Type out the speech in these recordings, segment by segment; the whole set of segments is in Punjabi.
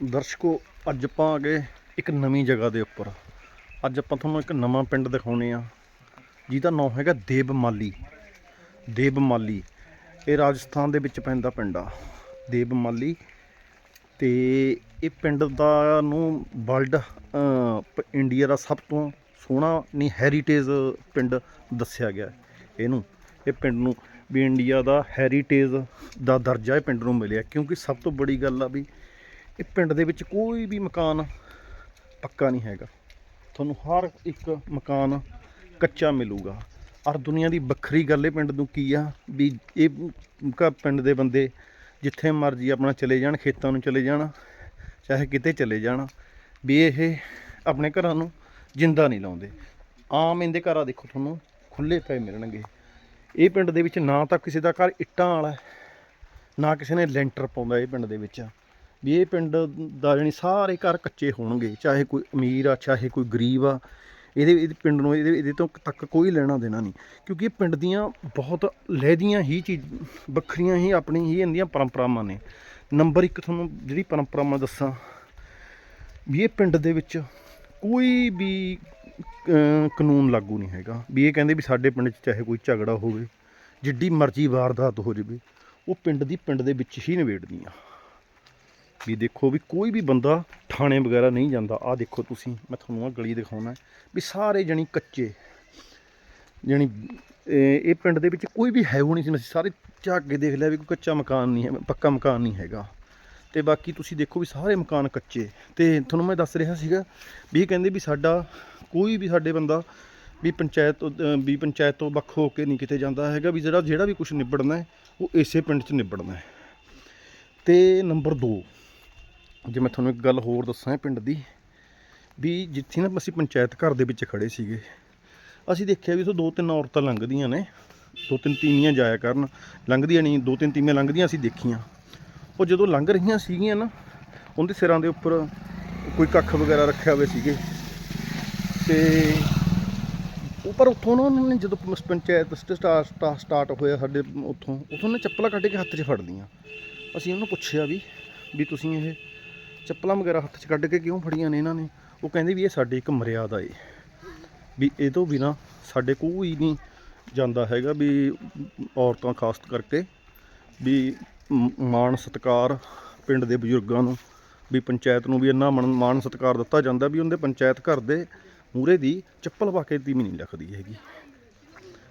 ਦਰਸ਼ਕੋ, ਅੱਜ ਆਪਾਂ ਆ ਗਏ ਇੱਕ ਨਵੀਂ ਜਗ੍ਹਾ ਦੇ ਉੱਪਰ। ਅੱਜ ਆਪਾਂ ਤੁਹਾਨੂੰ ਇੱਕ ਨਵਾਂ ਪਿੰਡ ਦਿਖਾਉਣੇ ਆ। ਜਿਹਦਾ ਨਾਮ ਹੈਗਾ ਦੇਵ ਮਾਲੀ ਦੇਵ ਮਾਲੀ ਇਹ ਰਾਜਸਥਾਨ ਦੇ ਵਿੱਚ ਪੈਂਦਾ ਪਿੰਡ ਆ। ਦੇਵ ਮਾਲੀ ਤੇ ਇਹ ਪਿੰਡ ਦਾ ਨੂੰ ਵਰਲਡ ਇੰਡੀਆ ਦਾ ਸਭ ਤੋਂ ਸੋਹਣਾ ਨਹੀਂ ਹੈਰੀਟੇਜ ਪਿੰਡ ਦੱਸਿਆ ਗਿਆ ਇਹਨੂੰ। ਇਹ ਪਿੰਡ ਨੂੰ ਵੀ ਇੰਡੀਆ ਦਾ ਹੈਰੀਟੇਜ ਦਾ ਦਰਜਾ ਇਹ ਪਿੰਡ ਨੂੰ ਮਿਲਿਆ ਕਿਉਂਕਿ ਸਭ ਤੋਂ ਬੜੀ ਗੱਲ ਆ ਵੀ ਇਹ ਪਿੰਡ ਦੇ ਵਿੱਚ ਕੋਈ ਵੀ ਮਕਾਨ ਪੱਕਾ ਨਹੀਂ ਹੈਗਾ। ਤੁਹਾਨੂੰ ਹਰ ਇੱਕ ਮਕਾਨ ਕੱਚਾ ਮਿਲੂਗਾ। ਔਰ ਦੁਨੀਆ ਦੀ ਵੱਖਰੀ ਗੱਲ ਇਹ ਪਿੰਡ ਨੂੰ ਕੀ ਆ ਵੀ ਇਹ ਪਿੰਡ ਦੇ ਬੰਦੇ ਜਿੱਥੇ ਮਰਜ਼ੀ ਆਪਣਾ ਚਲੇ ਜਾਣ, ਖੇਤਾਂ ਨੂੰ ਚਲੇ ਜਾਣ, ਚਾਹੇ ਕਿਤੇ ਚਲੇ ਜਾਣ, ਵੀ ਇਹ ਆਪਣੇ ਘਰਾਂ ਨੂੰ ਜਿੰਦਾ ਨਹੀਂ ਲਾਉਂਦੇ। ਆਮ ਇਹਦੇ ਘਰਾਂ ਦੇਖੋ ਤੁਹਾਨੂੰ ਖੁੱਲੇ ਪਏ ਮਿਲਣਗੇ। ਇਹ ਪਿੰਡ ਦੇ ਵਿੱਚ ਨਾ ਤਾਂ ਕਿਸੇ ਦਾ ਘਰ ਇੱਟਾਂ ਵਾਲਾ ਨਾ ਕਿਸੇ ਨੇ ਲੈਂਟਰ ਪਾਉਂਦਾ ਇਹ ਪਿੰਡ ਦੇ ਵਿੱਚ। ਵੀ ਇਹ ਪਿੰਡ ਦਾ ਜਾਣੀ ਸਾਰੇ ਘਰ ਕੱਚੇ ਹੋਣਗੇ, ਚਾਹੇ ਕੋਈ ਅਮੀਰ ਆ, ਚਾਹੇ ਕੋਈ ਗਰੀਬ ਆ, ਇਹਦੇ ਇਹਦੇ ਪਿੰਡ ਨੂੰ ਇਹਦੇ ਇਹਦੇ ਤੋਂ ਤੱਕ ਕੋਈ ਲੈਣਾ ਦੇਣਾ ਨਹੀਂ। ਕਿਉਂਕਿ ਇਹ ਪਿੰਡ ਦੀਆਂ ਬਹੁਤ ਲਹਿਦੀਆਂ ਹੀ ਚੀਜ਼, ਵੱਖਰੀਆਂ ਹੀ ਆਪਣੀ ਹੀ ਇਹਦੀਆਂ ਪਰੰਪਰਾਵਾਂ ਨੇ। ਨੰਬਰ 1 ਤੁਹਾਨੂੰ ਜਿਹੜੀ ਪਰੰਪਰਾਵਾਂ ਦੱਸਾਂ, ਵੀ ਇਹ ਪਿੰਡ ਦੇ ਵਿੱਚ ਕੋਈ ਵੀ ਕਾਨੂੰਨ ਲਾਗੂ ਨਹੀਂ ਹੈਗਾ। ਵੀ ਇਹ ਕਹਿੰਦੇ ਵੀ ਸਾਡੇ ਪਿੰਡ 'ਚ ਚਾਹੇ ਕੋਈ ਝਗੜਾ ਹੋਵੇ, ਜਿੱਡੀ ਮਰਜ਼ੀ ਵਾਰਦਾਤ ਹੋ ਜਾਵੇ, ਉਹ ਪਿੰਡ ਦੀ ਪਿੰਡ ਦੇ ਵਿੱਚ ਹੀ ਨਿਬੇੜਦੀਆਂ। ਵੀ ਦੇਖੋ ਵੀ ਕੋਈ ਵੀ ਬੰਦਾ ਥਾਣੇ ਵਗੈਰਾ ਨਹੀਂ ਜਾਂਦਾ। ਆਹ ਦੇਖੋ ਤੁਸੀਂ, ਮੈਂ ਤੁਹਾਨੂੰ ਆ ਗਲੀ ਦਿਖਾਉਣਾ ਵੀ ਸਾਰੇ ਜਣੀ ਕੱਚੇ। ਜਣੀ, ਇਹ ਪਿੰਡ ਦੇ ਵਿੱਚ ਕੋਈ ਵੀ ਹੈ ਉਹ ਨਹੀਂ ਸੀ। ਅਸੀਂ ਸਾਰੇ ਝਾਕ ਕੇ ਦੇਖ ਲਿਆ ਵੀ ਕੋਈ ਕੱਚਾ ਮਕਾਨ ਨਹੀਂ ਹੈ, ਪੱਕਾ ਮਕਾਨ ਨਹੀਂ ਹੈਗਾ। ਤੇ ਬਾਕੀ ਤੁਸੀਂ ਦੇਖੋ ਵੀ ਸਾਰੇ ਮਕਾਨ ਕੱਚੇ। ਤੇ ਤੁਹਾਨੂੰ ਮੈਂ ਦੱਸ ਰਿਹਾ ਸੀਗਾ ਵੀ ਇਹ ਕਹਿੰਦੇ ਵੀ ਸਾਡਾ ਕੋਈ ਵੀ ਸਾਡੇ ਬੰਦਾ ਵੀ ਪੰਚਾਇਤ ਵੀ ਪੰਚਾਇਤ ਤੋਂ ਵੱਖ ਹੋ ਕੇ ਨਹੀਂ ਕਿਤੇ ਜਾਂਦਾ ਹੈਗਾ। ਵੀ ਜਿਹੜਾ ਜਿਹੜਾ ਵੀ ਕੁਝ ਨਿਬੜਨਾ ਹੈ, ਉਹ ਇਸੇ ਪਿੰਡ 'ਚ ਨਿਬੜਨਾ ਹੈ। ਤੇ ਨੰਬਰ 2 ਜੇ ਮੈਂ ਤੁਹਾਨੂੰ ਇੱਕ ਗੱਲ ਹੋਰ ਦੱਸਾਂ ਪਿੰਡ ਦੀ, ਵੀ ਜਿੱਥੇ ਨਾ ਅਸੀਂ ਪੰਚਾਇਤ ਘਰ ਦੇ ਵਿੱਚ ਖੜੇ ਸੀਗੇ, ਅਸੀਂ ਦੇਖਿਆ ਵੀ ਉੱਥੋਂ ਦੋ ਤਿੰਨ ਔਰਤਾਂ ਲੰਘਦੀਆਂ ਨੇ, ਦੋ ਤਿੰਨ ਤੀਵੀਆਂ ਜਾਇਆ ਕਰਨ, ਲੰਘਦੀਆਂ ਨਹੀਂ, ਦੋ ਤਿੰਨ ਤੀਵੀਆਂ ਲੰਘਦੀਆਂ ਅਸੀਂ ਦੇਖੀਆਂ। ਉਹ ਜਦੋਂ ਲੰਘ ਰਹੀਆਂ ਸੀਗੀਆਂ ਨਾ, ਉਹਦੇ ਸਿਰਾਂ ਦੇ ਉੱਪਰ ਕੋਈ ਕੱਖ ਵਗੈਰਾ ਰੱਖਿਆ ਹੋਏ ਸੀਗੇ। ਤੇ ਉਹ ਪਰ ਉੱਥੋਂ ਨਾ ਉਹਨਾਂ ਨੇ ਜਦੋਂ ਪ- ਪੰਚਾਇਤ ਸਟਾਰਟ ਸਟਾਰਟ ਹੋਇਆ ਸਾਡੇ ਉੱਥੋਂ ਉੱਥੋਂ ਨੇ ਚੱਪਲਾਂ ਕੱਢ ਕੇ ਹੱਥ 'ਚ ਫੜਦੀਆਂ ਅਸੀਂ ਉਹਨੂੰ ਪੁੱਛਿਆ ਵੀ ਵੀ ਤੁਸੀਂ ਇਹ ਚੱਪਲਾਂ ਵਗੈਰਾ ਹੱਥ 'ਚ ਕੱਢ ਕੇ ਕਿਉਂ ਫੜੀਆਂ ਨੇ ਇਹਨਾਂ ਨੇ? ਉਹ ਕਹਿੰਦੇ ਵੀ ਇਹ ਸਾਡੀ ਇੱਕ ਮਰਿਆਦਾ ਏ। ਵੀ ਇਹ ਤੋਂ ਬਿਨਾ ਸਾਡੇ ਕੋਈ ਨਹੀਂ ਜਾਂਦਾ ਹੈਗਾ ਵੀ ਔਰਤਾਂ ਖਾਸ ਕਰਕੇ ਵੀ ਮਾਣ ਸਤਿਕਾਰ ਪਿੰਡ ਦੇ ਬਜ਼ੁਰਗਾਂ ਨੂੰ, ਵੀ ਪੰਚਾਇਤ ਨੂੰ ਵੀ ਇੰਨਾ ਮਾਣ ਮਾਣ ਸਤਿਕਾਰ ਦਿੱਤਾ ਜਾਂਦਾ ਵੀ ਉਹਦੇ ਪੰਚਾਇਤ ਘਰ ਦੇ ਮੂਰੇ ਦੀ ਚੱਪਲ ਪਾ ਕੇ ਦੀ ਵੀ ਨਹੀਂ ਰੱਖਦੀ ਹੈਗੀ।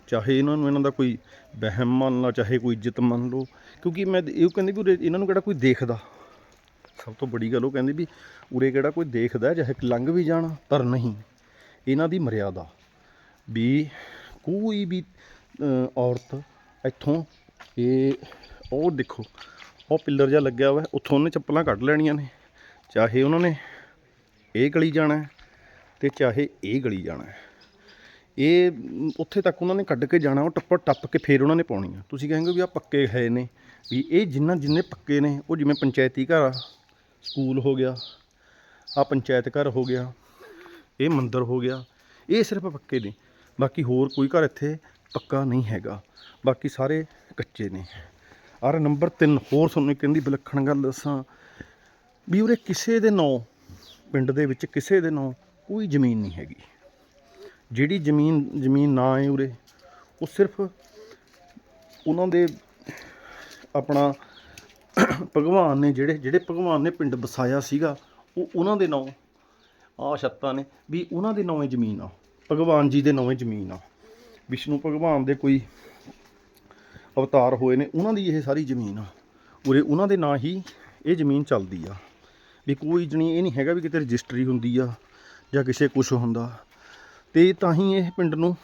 ਚਾਹੇ ਇਹਨਾਂ ਨੂੰ ਇਹਨਾਂ ਦਾ ਕੋਈ ਵਹਿਮ ਮੰਨ ਲਾ, ਚਾਹੇ ਕੋਈ ਇੱਜ਼ਤ ਮੰਨ ਲਓ, ਕਿਉਂਕਿ ਮੈਂ ਇਹ ਕਹਿੰਦੇ ਵੀ ਇਹਨਾਂ ਨੂੰ ਕਿਹੜਾ ਕੋਈ ਦੇਖਦਾ? ਸਭ ਤੋਂ ਵੱਡੀ ਗੱਲ ਉਹ ਕਹਿੰਦੇ ਵੀ ਉਰੇ ਕਿਹੜਾ ਕੋਈ ਦੇਖਦਾ ਚਾਹੇ ਲੰਘ ਵੀ ਜਾਣਾ, ਪਰ ਨਹੀਂ। ਇਹਨਾਂ ਦੀ ਮਰਿਆਦਾ ਵੀ ਕੋਈ ਵੀ ਔਰਤ ਇੱਥੋਂ ਇਹ, ਉਹ ਦੇਖੋ, ਉਹ ਪਿੱਲਰ ਜਿਹਾ ਲੱਗਿਆ ਹੋਇਆ, ਉੱਥੋਂ ਉਹਨੇ ਚੱਪਲਾਂ ਕੱਢ ਲੈਣੀਆਂ ਨੇ। ਚਾਹੇ ਉਹਨਾਂ ਨੇ ਇਹ ਗਲੀ ਜਾਣਾ ਹੈ ਤੇ ਚਾਹੇ ਇਹ ਗਲੀ ਜਾਣਾ ਇਹ, ਉੱਥੇ ਤੱਕ ਉਹਨਾਂ ਨੇ ਕੱਢ ਕੇ ਜਾਣਾ, ਉਹ ਟੱਪਰ ਟੱਪ ਕੇ ਫੇਰ ਉਹਨਾਂ ਨੇ ਪਾਉਣੀ ਆ ਤੁਸੀਂ ਕਹੋਗੇ ਵੀ ਆ ਪੱਕੇ ਹੈ ਨੇ, ਵੀ ਇਹ ਜਿੰਨਾ ਜਿੰਨੇ ਪੱਕੇ ਨੇ, ਉਹ ਜਿਵੇਂ ਪੰਚਾਇਤੀ ਘਰ ਆ ਸਕੂਲ ਹੋ ਗਿਆ, ਆ ਪੰਚਾਇਤ ਘਰ ਹੋ ਗਿਆ, ਇਹ ਮੰਦਿਰ ਹੋ ਗਿਆ, ਇਹ ਸਿਰਫ ਪੱਕੇ ਨੇ। ਬਾਕੀ ਹੋਰ ਕੋਈ ਘਰ ਇੱਥੇ ਪੱਕਾ ਨਹੀਂ ਹੈਗਾ। ਬਾਕੀ ਸਾਰੇ ਕੱਚੇ ਨੇ। ਔਰ ਨੰਬਰ 3 ਹੋਰ ਤੁਹਾਨੂੰ ਕਹਿੰਦੀ ਵਿਲੱਖਣ ਗੱਲ ਦੱਸਾਂ। ਵੀ ਉਰੇ ਕਿਸੇ ਦੇ ਨਾਂ, ਪਿੰਡ ਦੇ ਵਿੱਚ ਕਿਸੇ ਦੇ ਨਾਂ ਕੋਈ ਜ਼ਮੀਨ ਨਹੀਂ ਹੈਗੀ। ਜਿਹੜੀ ਜ਼ਮੀਨ ਜ਼ਮੀਨ ਨਾ ਹੈ ਉਰੇ, ਉਹ ਸਿਰਫ ਉਹਨਾਂ ਦੇ ਆਪਣਾ ਭਗਵਾਨ ਨੇ ਜਿਹੜੇ ਜਿਹੜੇ ਭਗਵਾਨ ਨੇ ਪਿੰਡ ਵਸਾਇਆ ਸੀਗਾ, ਉਹ ਉਹਨਾਂ ਦੇ ਨਾਂ ਆ ਛੱਤਾਂ ਨੇ ਵੀ ਉਹਨਾਂ ਦੇ ਨਵੇਂ ਜ਼ਮੀਨ ਆ, ਭਗਵਾਨ ਜੀ ਦੇ ਨਵੇਂ ਜ਼ਮੀਨ ਆ। ਵਿਸ਼ਨੂੰ ਭਗਵਾਨ ਦੇ ਕੋਈ ਅਵਤਾਰ ਹੋਏ ਨੇ, ਉਹਨਾਂ ਦੀ ਇਹ ਸਾਰੀ ਜ਼ਮੀਨ ਆ। ਉਰੇ ਉਹਨਾਂ ਦੇ ਨਾਂ ਹੀ ਇਹ ਜ਼ਮੀਨ ਚੱਲਦੀ ਆ। ਵੀ ਕੋਈ ਜਣੀ ਇਹ ਨਹੀਂ ਹੈਗਾ ਵੀ ਕਿਤੇ ਰਜਿਸਟਰੀ ਹੁੰਦੀ ਆ ਜਾਂ ਕਿਸੇ ਕੁਝ ਹੁੰਦਾ। ਤੇ ਤਾਂ ਹੀ ਇਹ ਪਿੰਡ ਨੂੰ,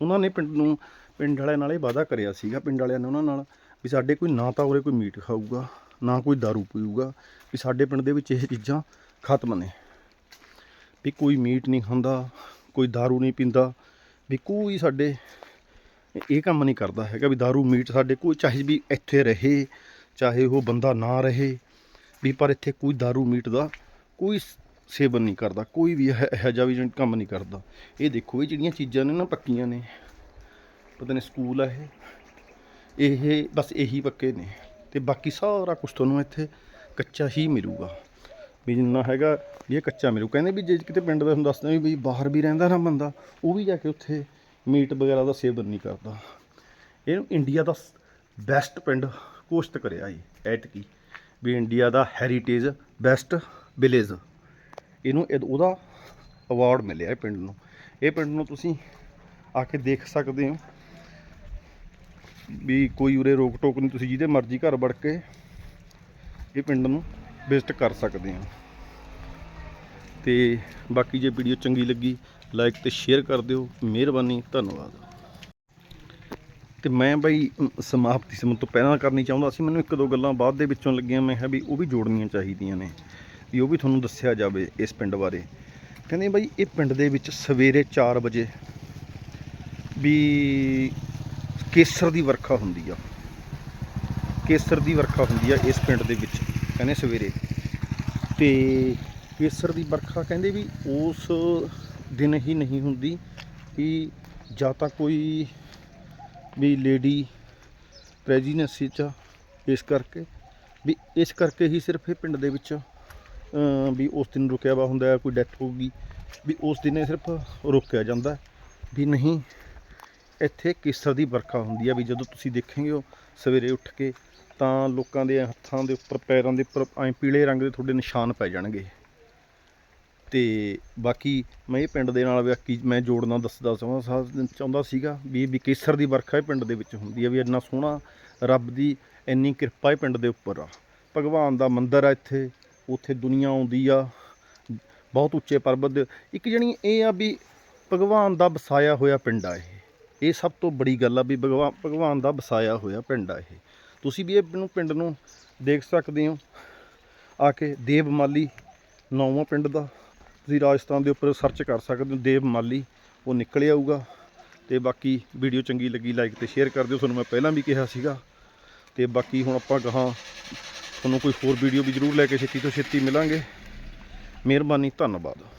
ਉਹਨਾਂ ਨੇ ਪਿੰਡ ਨੂੰ, ਪਿੰਡ ਵਾਲਿਆਂ ਨਾਲ ਵਾਅਦਾ ਕਰਿਆ ਸੀਗਾ, ਪਿੰਡ ਵਾਲਿਆਂ ਨੇ ਉਹਨਾਂ ਨਾਲ ਵੀ ਸਾਡੇ ਕੋਈ ਨਾ ਤਾਂ ਉਰੇ ਕੋਈ ਮੀਟ ਖਾਊਗਾ ਨਾ ਕੋਈ दारू ਪੀਊਗਾ ਵੀ ਸਾਡੇ ਪਿੰਡ ਦੇ ਵਿੱਚ ਇਹ ਚੀਜ਼ਾਂ ਖਤਮ ਨੇ ਵੀ ਕੋਈ ਮੀਟ ਨਹੀਂ ਖਾਂਦਾ ਕੋਈ दारू ਨਹੀਂ ਪੀਂਦਾ ਵੀ ਕੋਈ ਸਾਡੇ ਇਹ ਕੰਮ ਨਹੀਂ ਕਰਦਾ ਹੈਗਾ ਵੀ दारू ਮੀਟ ਸਾਡੇ ਕੋਈ ਚਾਹੇ ਵੀ ਇੱਥੇ ਰਹੇ ਚਾਹੇ ਉਹ ਬੰਦਾ ਨਾ ਰਹੇ ਵੀ ਪਰ ਇੱਥੇ ਕੋਈ दारू ਮੀਟ ਦਾ ਕੋਈ ਸ- ਸੇਵਨ ਨਹੀਂ ਕਰਦਾ ਕੋਈ ਵੀ ਇਹ ਇਹੋ ਜਿਹਾ ਵੀ ਜਿਹੜਾ ਕੰਮ ਨਹੀਂ ਕਰਦਾ ਇਹ ਦੇਖੋ ਇਹ ਜਿਹੜੀਆਂ ਚੀਜ਼ਾਂ ਨੇ ਨਾ ਪੱਕੀਆਂ ਨੇ ਪਤਾ ਨਹੀਂ ਸਕੂਲ ਆ ਇਹ ਇਹ ਬਸ ਇਹੀ ਪੱਕੇ ਨੇ। ਤੇ ਬਾਕੀ ਸਾਰਾ ਕੁਝ ਤੁਹਾਨੂੰ ਇੱਥੇ ਕੱਚਾ ਹੀ ਮਿਲੂਗਾ। ਵੀ ਜਿੰਨਾ ਹੈਗਾ ਵੀ ਇਹ ਕੱਚਾ ਮਿਲੂ। ਕਹਿੰਦੇ ਵੀ ਜੇ ਕਿਤੇ ਪਿੰਡ ਦਾ ਤੁਹਾਨੂੰ ਦੱਸਦਾ ਵੀ ਬਈ ਬਾਹਰ ਵੀ ਰਹਿੰਦਾ ਨਾ ਬੰਦਾ, ਉਹ ਵੀ ਜਾ ਕੇ ਉੱਥੇ ਮੀਟ ਵਗੈਰਾ ਦਾ ਸੇਵਨ ਨਹੀਂ ਕਰਦਾ। ਇਹਨੂੰ ਇੰਡੀਆ ਦਾ ਬੈਸਟ ਪਿੰਡ ਘੋਸ਼ਿਤ ਕਰਿਆ ਜੀ ਐਤਕੀ। ਵੀ ਇੰਡੀਆ ਦਾ ਹੈਰੀਟੇਜ ਬੈਸਟ ਵਿਲੇਜ ਇਹਨੂੰ ਇਹ- ਉਹਦਾ ਅਵਾਰਡ ਮਿਲਿਆ ਇਹ ਪਿੰਡ ਨੂੰ। ਇਹ ਪਿੰਡ ਨੂੰ ਤੁਸੀਂ ਆ ਕੇ ਦੇਖ ਸਕਦੇ ਹੋ। ਵੀ ਕੋਈ ਉਰੇ ਰੋਕ ਟੋਕ ਨਹੀਂ, ਤੁਸੀਂ ਜਿਹਦੇ ਮਰਜ਼ੀ ਘਰ ਵੜ ਕੇ ਇਹ ਪਿੰਡ ਨੂੰ ਵਿਜ਼ਿਟ ਕਰ ਸਕਦੇ ਹੋ। ਤੇ ਬਾਕੀ ਜੇ ਵੀਡੀਓ ਚੰਗੀ ਲੱਗੀ ਲਾਈਕ ਤੇ ਸ਼ੇਅਰ ਕਰ ਦਿਓ। ਮਿਹਰਬਾਨੀ, ਧੰਨਵਾਦ। ਤੇ ਮੈਂ ਬਈ ਸਮਾਪਤੀ ਸਮੇਂ ਤੋਂ ਪਹਿਲਾਂ ਕਰਨੀ ਚਾਹੁੰਦਾ ਸੀ, ਮੈਨੂੰ ਇੱਕ ਦੋ ਗੱਲਾਂ ਬਾਅਦ ਦੇ ਵਿੱਚੋਂ ਲੱਗੀਆਂ। ਮੈਂ ਕਿਹਾ ਵੀ ਉਹ ਵੀ ਜੋੜਨੀਆਂ ਚਾਹੀਦੀਆਂ ਨੇ, ਵੀ ਉਹ ਵੀ ਤੁਹਾਨੂੰ ਦੱਸਿਆ ਜਾਵੇ ਇਸ ਪਿੰਡ ਬਾਰੇ। ਕਹਿੰਦੇ ਬਈ, ਇਹ ਪਿੰਡ ਦੇ ਵਿੱਚ ਸਵੇਰੇ 4 ਵਜੇ ਵੀ ਕੇਸਰ ਦੀ ਵਰਖਾ ਹੁੰਦੀ ਆ। ਕੇਸਰ ਦੀ ਵਰਖਾ ਹੁੰਦੀ ਆ ਇਸ ਪਿੰਡ ਦੇ ਵਿੱਚ ਕਹਿੰਦੇ ਸਵੇਰੇ। ਤੇ ਕੇਸਰ ਦੀ ਵਰਖਾ ਕਹਿੰਦੇ ਵੀ ਉਸ ਦਿਨ ਹੀ ਨਹੀਂ ਹੁੰਦੀ ਵੀ ਜਾਂ ਤਾਂ ਕੋਈ ਵੀ ਲੇਡੀ ਪ੍ਰੈਜੀਨੈਂਸੀ ਚ ਆ, ਇਸ ਕਰਕੇ। ਵੀ ਇਸ ਕਰਕੇ ਹੀ ਸਿਰਫ ਇਹ ਪਿੰਡ ਦੇ ਵਿੱਚ ਵੀ ਉਸ ਦਿਨ ਰੁਕਿਆ ਵਾ ਹੁੰਦਾ ਹੈ, ਕੋਈ ਡੈਥ ਹੋ ਗਈ ਵੀ ਉਸ ਦਿਨ ਇਹ ਸਿਰਫ ਰੋਕਿਆ ਜਾਂਦਾ। ਵੀ ਨਹੀਂ ਇੱਥੇ ਕੇਸਰ ਦੀ ਵਰਖਾ ਹੁੰਦੀ ਆ ਵੀ ਜਦੋਂ ਤੁਸੀਂ ਦੇਖੋਗੇ ਉਹ ਸਵੇਰੇ ਉੱਠ ਕੇ ਤਾਂ ਲੋਕਾਂ ਦੇ ਹੱਥਾਂ ਦੇ ਉੱਪਰ, ਪੈਰਾਂ ਦੇ ਉੱਪਰ ਐਂ ਪੀਲੇ ਰੰਗ ਦੇ ਤੁਹਾਡੇ ਨਿਸ਼ਾਨ ਪੈ ਜਾਣਗੇ। ਤੇ ਬਾਕੀ ਮੈਂ ਇਹ ਪਿੰਡ ਦੇ ਨਾਲ ਬਾਕੀ ਮੈਂ ਜੋੜਨਾ ਦੱਸਦਾ ਚਾਹੁੰਦਾ ਸਾ- ਚਾਹੁੰਦਾ ਸੀਗਾ ਵੀ ਵੀ ਕੇਸਰ ਦੀ ਵਰਖਾ ਇਹ ਪਿੰਡ ਦੇ ਵਿੱਚ ਹੁੰਦੀ ਆ ਵੀ ਇੰਨਾ ਸੋਹਣਾ ਰੱਬ ਦੀ ਇੰਨੀ ਕਿਰਪਾ ਇਹ ਪਿੰਡ ਦੇ ਉੱਪਰ ਆ। ਭਗਵਾਨ ਦਾ ਮੰਦਿਰ ਆ ਇੱਥੇ, ਉੱਥੇ ਦੁਨੀਆ ਆਉਂਦੀ ਆ, ਬਹੁਤ ਉੱਚੇ ਪਰਬਤ ਇੱਕ ਜਣੀ ਇਹ ਆ ਵੀ ਭਗਵਾਨ ਦਾ ਵਸਾਇਆ ਹੋਇਆ ਪਿੰਡ ਆ ਇਹ। ਇਹ ਸਭ ਤੋਂ ਬੜੀ ਗੱਲ ਆ ਵੀ ਭਗਵਾਨ ਭਗਵਾਨ ਦਾ ਵਸਾਇਆ ਹੋਇਆ ਪਿੰਡ ਆ ਇਹ। ਤੁਸੀਂ ਵੀ ਇਹ ਨੂੰ ਪਿੰਡ ਨੂੰ ਦੇਖ ਸਕਦੇ ਹੋ। ਆ ਕੇ ਦੇਵ ਦੇਵਮਾਲੀ ਨੌਵਾਂ ਪਿੰਡ ਦਾ ਤੁਸੀਂ ਰਾਜਸਥਾਨ ਦੇ ਉੱਪਰ ਸਰਚ ਕਰ ਸਕਦੇ ਹੋ। ਦੇਵ ਮਾਲੀ, ਉਹ ਨਿਕਲ ਆਊਗਾ। ਤੇ ਬਾਕੀ ਵੀਡੀਓ ਚੰਗੀ ਲੱਗੀ ਲਾਈਕ ਤੇ ਸ਼ੇਅਰ ਕਰ ਦਿਓ। ਤੁਹਾਨੂੰ ਮੈਂ ਪਹਿਲਾਂ ਵੀ ਕਿਹਾ ਸੀਗਾ। ਤੇ ਬਾਕੀ ਹੁਣ ਆਪਾਂ ਗਾਹਾਂ ਤੁਹਾਨੂੰ ਕੋਈ ਹੋਰ ਵੀਡੀਓ ਵੀ ਜ਼ਰੂਰ ਲੈ ਕੇ ਛੇਤੀ ਤੋਂ ਛੇਤੀ ਮਿਲਾਂਗੇ। ਮਿਹਰਬਾਨੀ, ਧੰਨਵਾਦ।